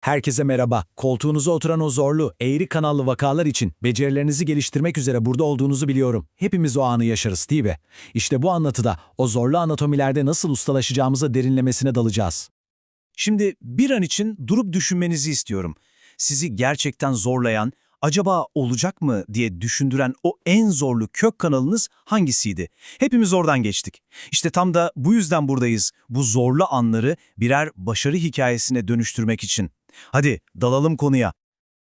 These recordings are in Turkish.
Herkese merhaba. Koltuğunuza oturan o zorlu, eğri kanallı vakalar için becerilerinizi geliştirmek üzere burada olduğunuzu biliyorum. Hepimiz o anı yaşarız değil mi? İşte bu anlatıda o zorlu anatomilerde nasıl ustalaşacağımıza derinlemesine dalacağız. Şimdi bir an için durup düşünmenizi istiyorum. Sizi gerçekten zorlayan, acaba olacak mı diye düşündüren o en zorlu kök kanalınız hangisiydi? Hepimiz oradan geçtik. İşte tam da bu yüzden buradayız. Bu zorlu anları birer başarı hikayesine dönüştürmek için. Hadi dalalım konuya.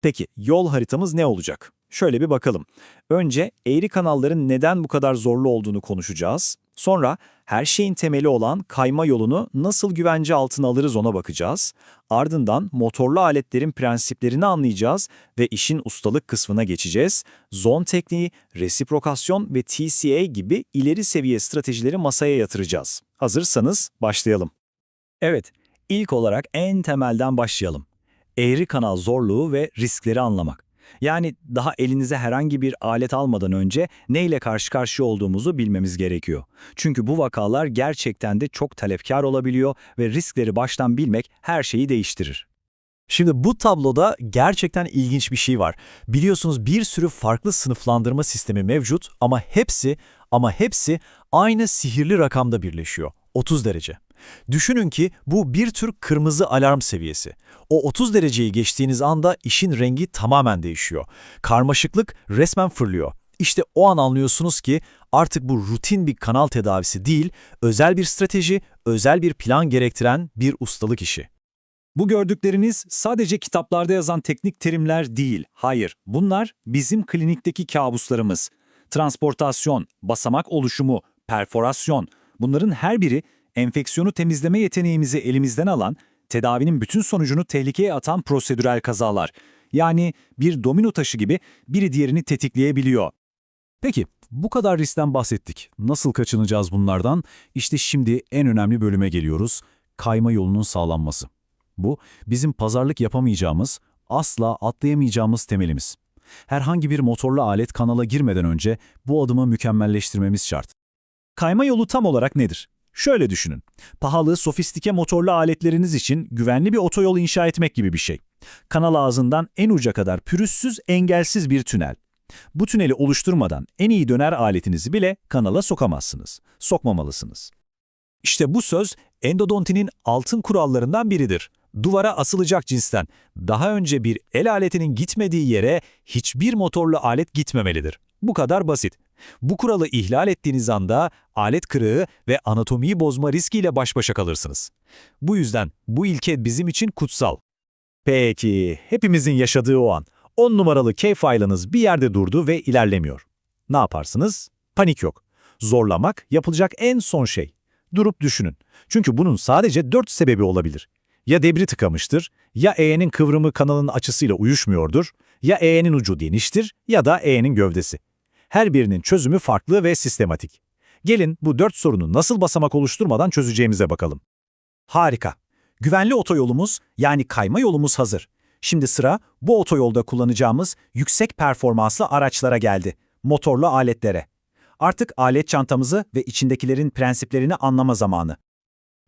Peki yol haritamız ne olacak? Şöyle bir bakalım. Önce eğri kanalların neden bu kadar zorlu olduğunu konuşacağız. Sonra her şeyin temeli olan kayma yolunu nasıl güvence altına alırız ona bakacağız. Ardından motorlu aletlerin prensiplerini anlayacağız ve işin ustalık kısmına geçeceğiz. Zon tekniği, resiprokasyon ve TCA gibi ileri seviye stratejileri masaya yatıracağız. Hazırsanız başlayalım. Evet, ilk olarak en temelden başlayalım. Eğri kanal zorluğu ve riskleri anlamak. Yani daha elinize herhangi bir alet almadan önce neyle karşı karşıya olduğumuzu bilmemiz gerekiyor. Çünkü bu vakalar gerçekten de çok talepkar olabiliyor ve riskleri baştan bilmek her şeyi değiştirir. Şimdi bu tabloda gerçekten ilginç bir şey var. Biliyorsunuz bir sürü farklı sınıflandırma sistemi mevcut ama hepsi ama hepsi aynı sihirli rakamda birleşiyor. 30 derece. Düşünün ki bu bir tür kırmızı alarm seviyesi. O 30 dereceyi geçtiğiniz anda işin rengi tamamen değişiyor. Karmaşıklık resmen fırlıyor. İşte o an anlıyorsunuz ki artık bu rutin bir kanal tedavisi değil, özel bir strateji, özel bir plan gerektiren bir ustalık işi. Bu gördükleriniz sadece kitaplarda yazan teknik terimler değil. Hayır, bunlar bizim klinikteki kabuslarımız. Transportasyon, basamak oluşumu, perforasyon. Bunların her biri enfeksiyonu temizleme yeteneğimizi elimizden alan, tedavinin bütün sonucunu tehlikeye atan prosedürel kazalar. Yani bir domino taşı gibi biri diğerini tetikleyebiliyor. Peki, bu kadar riskten bahsettik. Nasıl kaçınacağız bunlardan? İşte şimdi en önemli bölüme geliyoruz. Kayma yolunun sağlanması. Bu, bizim pazarlık yapamayacağımız, asla atlayamayacağımız temelimiz. Herhangi bir motorlu alet kanala girmeden önce bu adımı mükemmelleştirmemiz şart. Kayma yolu tam olarak nedir? Şöyle düşünün. Pahalı, sofistike motorlu aletleriniz için güvenli bir otoyol inşa etmek gibi bir şey. Kanal ağzından en uca kadar pürüzsüz, engelsiz bir tünel. Bu tüneli oluşturmadan en iyi döner aletinizi bile kanala sokamazsınız. Sokmamalısınız. İşte bu söz endodontinin altın kurallarından biridir. Duvara asılacak cinsten. Daha önce bir el aletinin gitmediği yere hiçbir motorlu alet gitmemelidir. Bu kadar basit. Bu kuralı ihlal ettiğiniz anda alet kırığı ve anatomiyi bozma riskiyle baş başa kalırsınız. Bu yüzden bu ilke bizim için kutsal. Peki, hepimizin yaşadığı o an. 10 numaralı K file'ınız bir yerde durdu ve ilerlemiyor. Ne yaparsınız? Panik yok. Zorlamak yapılacak en son şey. Durup düşünün. Çünkü bunun sadece 4 sebebi olabilir. Ya debri tıkamıştır, ya E'nin kıvrımı kanalın açısıyla uyuşmuyordur, ya E'nin ucu geniştir ya da E'nin gövdesi. Her birinin çözümü farklı ve sistematik. Gelin bu dört sorunu nasıl basamak oluşturmadan çözeceğimize bakalım. Harika. Güvenli otoyolumuz yani kayma yolumuz hazır. Şimdi sıra bu otoyolda kullanacağımız yüksek performanslı araçlara geldi. Motorlu aletlere. Artık alet çantamızı ve içindekilerin prensiplerini anlama zamanı.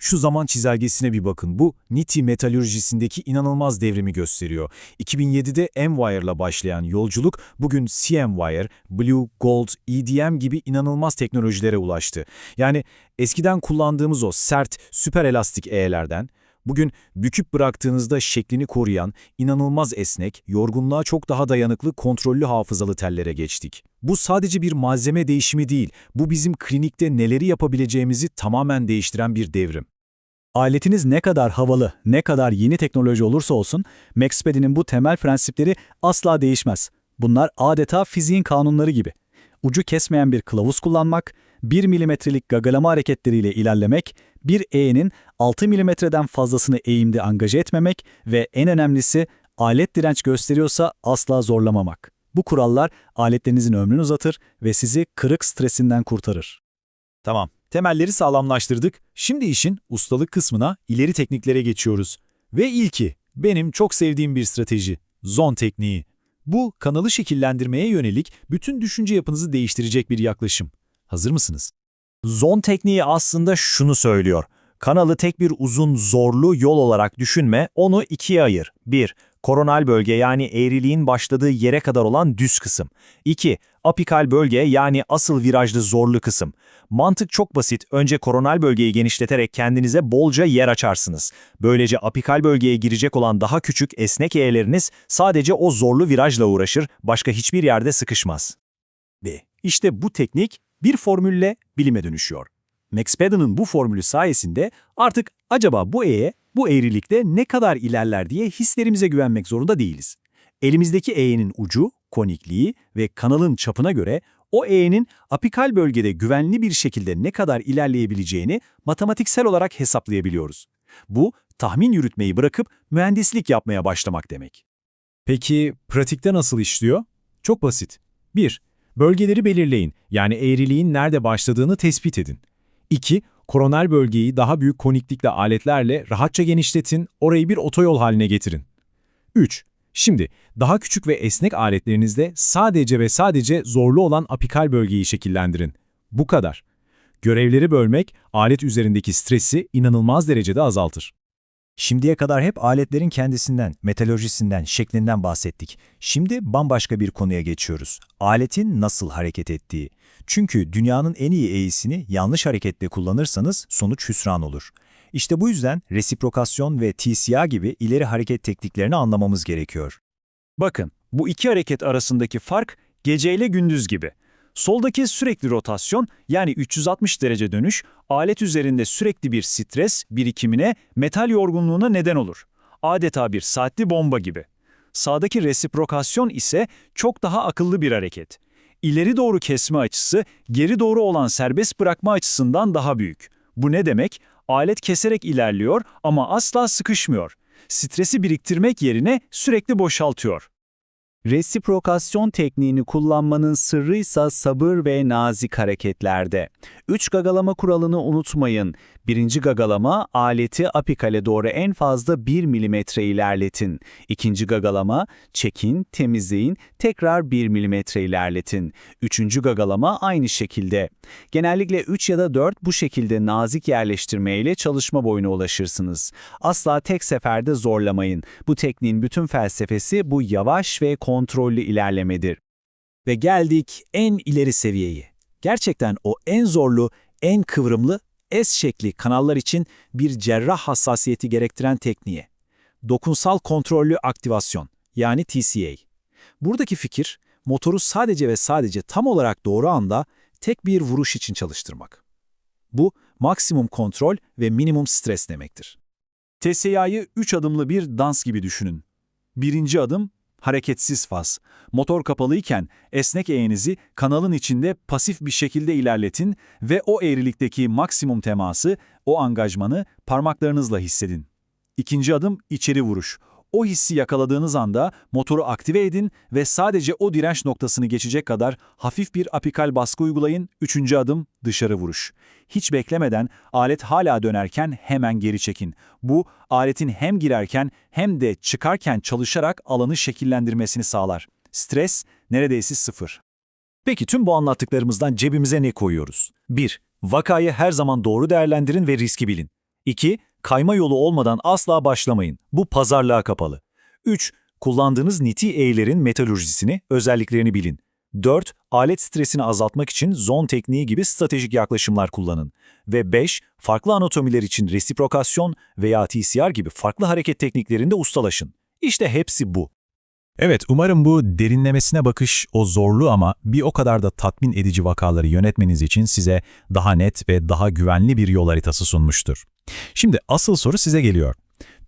Şu zaman çizelgesine bir bakın. Bu NITI metalürjisindeki inanılmaz devrimi gösteriyor. 2007'de M-Wire'la başlayan yolculuk bugün CM-Wire, Blue, Gold, EDM gibi inanılmaz teknolojilere ulaştı. Yani eskiden kullandığımız o sert, süper elastik E'lerden, bugün büküp bıraktığınızda şeklini koruyan, inanılmaz esnek, yorgunluğa çok daha dayanıklı kontrollü hafızalı tellere geçtik. Bu sadece bir malzeme değişimi değil, bu bizim klinikte neleri yapabileceğimizi tamamen değiştiren bir devrim. Aletiniz ne kadar havalı, ne kadar yeni teknoloji olursa olsun, MaxPady'nin bu temel prensipleri asla değişmez. Bunlar adeta fiziğin kanunları gibi. Ucu kesmeyen bir kılavuz kullanmak, 1 milimetrelik gagalama hareketleriyle ilerlemek, bir E'nin 6 milimetreden fazlasını eğimde angaje etmemek ve en önemlisi alet direnç gösteriyorsa asla zorlamamak. Bu kurallar aletlerinizin ömrünü uzatır ve sizi kırık stresinden kurtarır. Tamam, temelleri sağlamlaştırdık. Şimdi işin ustalık kısmına ileri tekniklere geçiyoruz. Ve ilki, benim çok sevdiğim bir strateji, zon tekniği. Bu, kanalı şekillendirmeye yönelik bütün düşünce yapınızı değiştirecek bir yaklaşım. Hazır mısınız? Zon tekniği aslında şunu söylüyor. Kanalı tek bir uzun zorlu yol olarak düşünme, onu ikiye ayır. 1. Koronal bölge yani eğriliğin başladığı yere kadar olan düz kısım. 2. Apikal bölge yani asıl virajlı zorlu kısım. Mantık çok basit. Önce koronal bölgeyi genişleterek kendinize bolca yer açarsınız. Böylece apikal bölgeye girecek olan daha küçük esnek eğerleriniz sadece o zorlu virajla uğraşır, başka hiçbir yerde sıkışmaz. Ve işte bu teknik bir formülle bilime dönüşüyor. Max Paden'ın bu formülü sayesinde artık acaba bu eğe bu eğrilikte ne kadar ilerler diye hislerimize güvenmek zorunda değiliz. Elimizdeki eğenin ucu, konikliği ve kanalın çapına göre o eğenin apikal bölgede güvenli bir şekilde ne kadar ilerleyebileceğini matematiksel olarak hesaplayabiliyoruz. Bu, tahmin yürütmeyi bırakıp mühendislik yapmaya başlamak demek. Peki pratikte nasıl işliyor? Çok basit. 1. Bölgeleri belirleyin, yani eğriliğin nerede başladığını tespit edin. 2. Koronal bölgeyi daha büyük koniklikle aletlerle rahatça genişletin, orayı bir otoyol haline getirin. 3. Şimdi daha küçük ve esnek aletlerinizde sadece ve sadece zorlu olan apikal bölgeyi şekillendirin. Bu kadar. Görevleri bölmek alet üzerindeki stresi inanılmaz derecede azaltır. Şimdiye kadar hep aletlerin kendisinden, metalojisinden, şeklinden bahsettik. Şimdi bambaşka bir konuya geçiyoruz. Aletin nasıl hareket ettiği. Çünkü dünyanın en iyi eğisini yanlış hareketle kullanırsanız sonuç hüsran olur. İşte bu yüzden resiprokasyon ve TCA gibi ileri hareket tekniklerini anlamamız gerekiyor. Bakın, bu iki hareket arasındaki fark geceyle gündüz gibi. Soldaki sürekli rotasyon yani 360 derece dönüş alet üzerinde sürekli bir stres birikimine, metal yorgunluğuna neden olur. Adeta bir saatli bomba gibi. Sağdaki resiprokasyon ise çok daha akıllı bir hareket. İleri doğru kesme açısı geri doğru olan serbest bırakma açısından daha büyük. Bu ne demek? Alet keserek ilerliyor ama asla sıkışmıyor. Stresi biriktirmek yerine sürekli boşaltıyor. Resiprokasyon tekniğini kullanmanın sırrıysa sabır ve nazik hareketlerde. Üç gagalama kuralını unutmayın. Birinci gagalama, aleti apikale doğru en fazla 1 mm ilerletin. İkinci gagalama, çekin, temizleyin, tekrar 1 mm ilerletin. Üçüncü gagalama aynı şekilde. Genellikle 3 ya da 4 bu şekilde nazik yerleştirmeyle çalışma boyuna ulaşırsınız. Asla tek seferde zorlamayın. Bu tekniğin bütün felsefesi bu yavaş ve kontrollü ilerlemedir. Ve geldik en ileri seviyeye. Gerçekten o en zorlu, en kıvrımlı, S şekli kanallar için bir cerrah hassasiyeti gerektiren tekniğe. Dokunsal kontrollü aktivasyon yani TCA. Buradaki fikir, motoru sadece ve sadece tam olarak doğru anda tek bir vuruş için çalıştırmak. Bu, maksimum kontrol ve minimum stres demektir. TSA'yı 3 adımlı bir dans gibi düşünün. Birinci adım, hareketsiz faz. Motor kapalıyken esnek eğenizi kanalın içinde pasif bir şekilde ilerletin ve o eğrilikteki maksimum teması, o angajmanı parmaklarınızla hissedin. İkinci adım, içeri vuruş. O hissi yakaladığınız anda motoru aktive edin ve sadece o direnç noktasını geçecek kadar hafif bir apikal baskı uygulayın. Üçüncü adım, dışarı vuruş. Hiç beklemeden alet hala dönerken hemen geri çekin. Bu, aletin hem girerken hem de çıkarken çalışarak alanı şekillendirmesini sağlar. Stres neredeyse sıfır. Peki tüm bu anlattıklarımızdan cebimize ne koyuyoruz? 1. Vakayı her zaman doğru değerlendirin ve riski bilin. 2. Kayma yolu olmadan asla başlamayın. Bu pazarlığa kapalı. 3. Kullandığınız niti eğilerin metalurjisini, özelliklerini bilin. 4. Alet stresini azaltmak için zon tekniği gibi stratejik yaklaşımlar kullanın. Ve 5. Farklı anatomiler için resiprokasyon veya TCR gibi farklı hareket tekniklerinde ustalaşın. İşte hepsi bu. Evet, umarım bu derinlemesine bakış, o zorlu ama bir o kadar da tatmin edici vakaları yönetmeniz için size daha net ve daha güvenli bir yol haritası sunmuştur. Şimdi asıl soru size geliyor.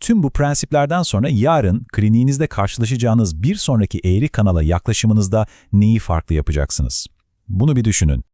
Tüm bu prensiplerden sonra yarın kliniğinizde karşılaşacağınız bir sonraki eğri kanala yaklaşımınızda neyi farklı yapacaksınız? Bunu bir düşünün.